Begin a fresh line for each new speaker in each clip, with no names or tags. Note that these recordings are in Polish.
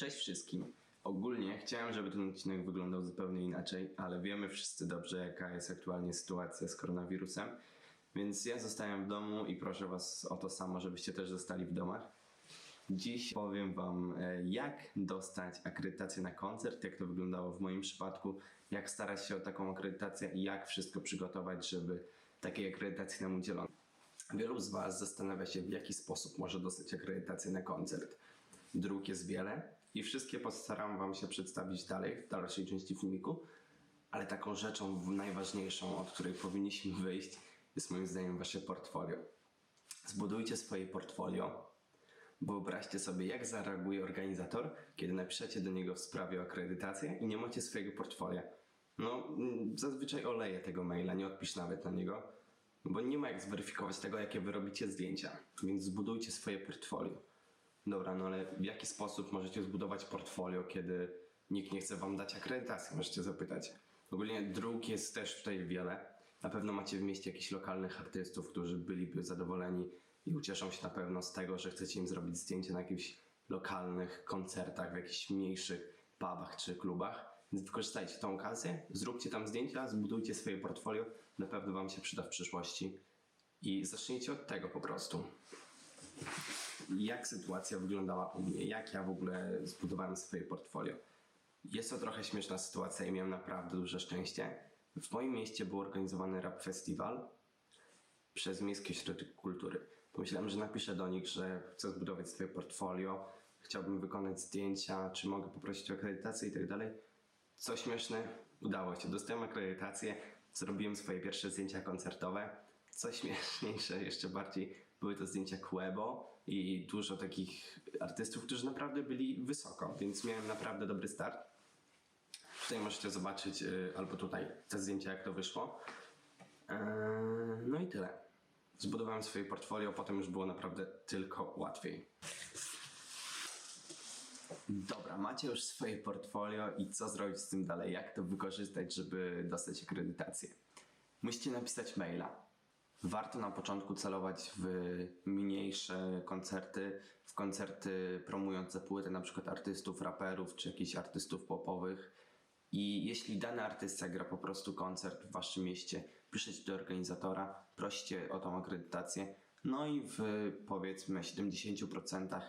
Cześć wszystkim. Ogólnie chciałem, żeby ten odcinek wyglądał zupełnie inaczej, ale wiemy wszyscy dobrze, jaka jest aktualnie sytuacja z koronawirusem. Więc ja zostałem w domu i proszę Was o to samo, żebyście też zostali w domach. Dziś powiem Wam, e, jak dostać akredytację na koncert, jak to wyglądało w moim przypadku, jak starać się o taką akredytację i jak wszystko przygotować, żeby takiej akredytacji nam udzielono. Wielu z Was zastanawia się, w jaki sposób może dostać akredytację na koncert. Dróg jest wiele i wszystkie postaram Wam się przedstawić dalej, w dalszej części filmiku, ale taką rzeczą najważniejszą, od której powinniśmy wyjść, jest moim zdaniem Wasze portfolio. Zbudujcie swoje portfolio, Wyobraźcie sobie, jak zareaguje organizator, kiedy napiszecie do niego w sprawie o akredytację i nie macie swojego portfolio. No, zazwyczaj oleję tego maila, nie odpisz nawet na niego, bo nie ma jak zweryfikować tego, jakie wy robicie zdjęcia. Więc zbudujcie swoje portfolio. Dobra, no ale w jaki sposób możecie zbudować portfolio, kiedy nikt nie chce wam dać akredytacji, możecie zapytać. Ogólnie dróg jest też tutaj wiele. Na pewno macie w mieście jakichś lokalnych artystów, którzy byliby zadowoleni i ucieszą się na pewno z tego, że chcecie im zrobić zdjęcie na jakichś lokalnych koncertach, w jakichś mniejszych pubach czy klubach. Więc wykorzystajcie tą okazję, zróbcie tam zdjęcia, zbudujcie swoje portfolio, na pewno wam się przyda w przyszłości. I zacznijcie od tego po prostu jak sytuacja wyglądała u mnie, jak ja w ogóle zbudowałem swoje portfolio. Jest to trochę śmieszna sytuacja i miałem naprawdę duże szczęście. W moim mieście był organizowany rap festiwal przez Miejski Ośrodek Kultury. Pomyślałem, że napiszę do nich, że chcę zbudować swoje portfolio, chciałbym wykonać zdjęcia, czy mogę poprosić o akredytację i tak dalej. Co śmieszne, udało się. Dostałem akredytację, zrobiłem swoje pierwsze zdjęcia koncertowe. Co śmieszniejsze, jeszcze bardziej, były to zdjęcia Quebo i dużo takich artystów, którzy naprawdę byli wysoko, więc miałem naprawdę dobry start. Tutaj możecie zobaczyć, y, albo tutaj, te zdjęcia, jak to wyszło. Eee, No i tyle. Zbudowałem swoje portfolio, potem już było naprawdę tylko łatwiej. Dobra, macie już swoje portfolio i co zrobić z tym dalej? Jak to wykorzystać, żeby dostać akredytację? Musicie napisać maila. Warto na początku celować w mniejsze koncerty, w koncerty promujące płyty na przykład artystów, raperów czy jakichś artystów popowych. I jeśli dany artysta gra po prostu koncert w waszym mieście, piszecie do organizatora, prosicie o tą akredytację. No i w powiedzmy 70%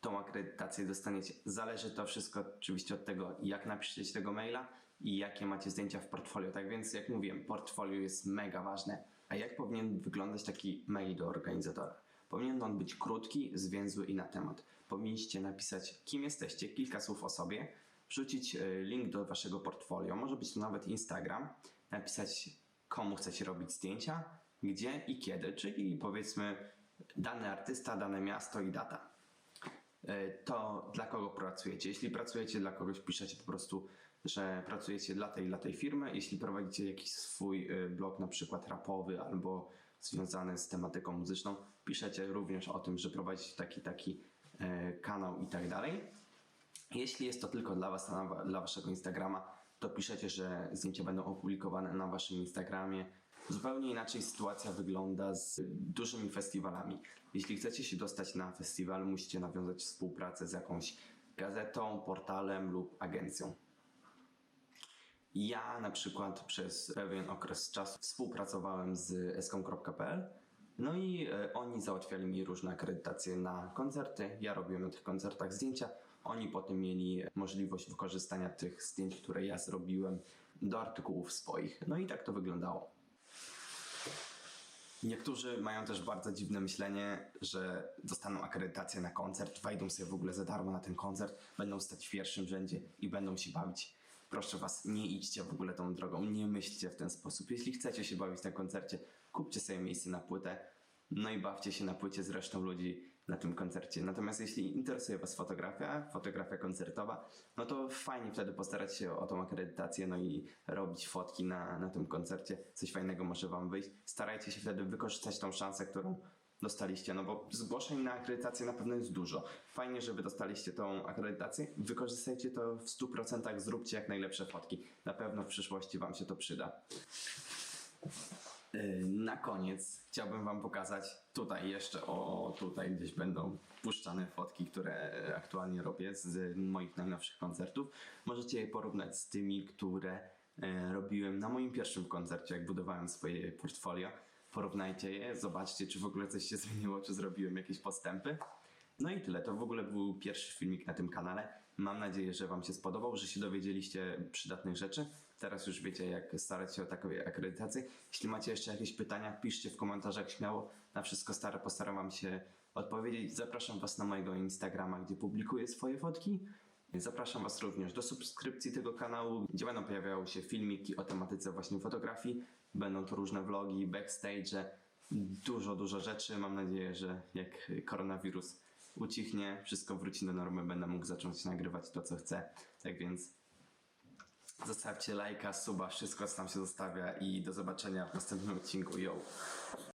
tą akredytację dostaniecie. Zależy to wszystko oczywiście od tego, jak napiszecie tego maila i jakie macie zdjęcia w portfolio. Tak więc, jak mówiłem, portfolio jest mega ważne. A jak powinien wyglądać taki mail do organizatora? Powinien on być krótki, zwięzły i na temat. Powinniście napisać, kim jesteście, kilka słów o sobie, wrzucić e, link do waszego portfolio, może być to nawet Instagram, napisać, komu chcecie robić zdjęcia, gdzie i kiedy, czyli powiedzmy dany artysta, dane miasto i data e, to dla kogo pracujecie. Jeśli pracujecie dla kogoś, piszecie po prostu, że pracujecie dla tej, dla tej firmy. Jeśli prowadzicie jakiś swój e, blog, na przykład rapowy albo związany z tematyką muzyczną, piszecie również o tym, że prowadzicie taki, taki e, kanał i tak dalej. Jeśli jest to tylko dla Was, dla Waszego Instagrama, to piszecie, że zdjęcia będą opublikowane na Waszym Instagramie. Zupełnie inaczej sytuacja wygląda z dużymi festiwalami. Jeśli chcecie się dostać na festiwal, musicie nawiązać współpracę z jakąś gazetą, portalem lub agencją. Ja na przykład przez pewien okres czasu współpracowałem z eskom.pl no i e, oni załatwiali mi różne akredytacje na koncerty. Ja robiłem na tych koncertach zdjęcia. Oni potem mieli możliwość wykorzystania tych zdjęć, które ja zrobiłem do artykułów swoich. No i tak to wyglądało. Niektórzy mają też bardzo dziwne myślenie, że dostaną akredytację na koncert, wejdą sobie w ogóle za darmo na ten koncert, będą stać w pierwszym rzędzie i będą się bawić. Proszę Was, nie idźcie w ogóle tą drogą, nie myślcie w ten sposób. Jeśli chcecie się bawić na koncercie, kupcie sobie miejsce na płytę, no i bawcie się na płycie z resztą ludzi na tym koncercie. Natomiast jeśli interesuje Was fotografia, fotografia koncertowa, no to fajnie wtedy postarać się o tą akredytację, no i robić fotki na, na tym koncercie. Coś fajnego może Wam wyjść. Starajcie się wtedy wykorzystać tą szansę, którą dostaliście, no bo zgłoszeń na akredytację na pewno jest dużo. Fajnie, że wy dostaliście tą akredytację. Wykorzystajcie to w 100%, zróbcie jak najlepsze fotki. Na pewno w przyszłości Wam się to przyda. Yy, Na koniec chciałbym Wam pokazać tutaj jeszcze, o tutaj gdzieś będą puszczane fotki, które aktualnie robię z moich najnowszych koncertów. Możecie je porównać z tymi, które e, robiłem na moim pierwszym koncercie, jak budowałem swoje portfolio. Porównajcie je, zobaczcie, czy w ogóle coś się zmieniło, czy zrobiłem jakieś postępy. No i tyle. To w ogóle był pierwszy filmik na tym kanale. Mam nadzieję, że Wam się spodobał, że się dowiedzieliście przydatnych rzeczy. Teraz już wiecie, jak starać się o taką akredytację. Jeśli macie jeszcze jakieś pytania, piszcie w komentarzach śmiało. Na wszystko stare postaram Wam się odpowiedzieć. Zapraszam Was na mojego Instagrama, gdzie publikuję swoje fotki. Zapraszam Was również do subskrypcji tego kanału, gdzie będą pojawiały się filmiki o tematyce właśnie fotografii. Będą to różne vlogi, backstage, dużo, dużo rzeczy. Mam nadzieję, że jak koronawirus ucichnie, wszystko wróci do normy, będę mógł zacząć nagrywać to, co chcę. Tak więc zostawcie lajka, suba, wszystko tam się zostawia i do zobaczenia w następnym odcinku. Yo!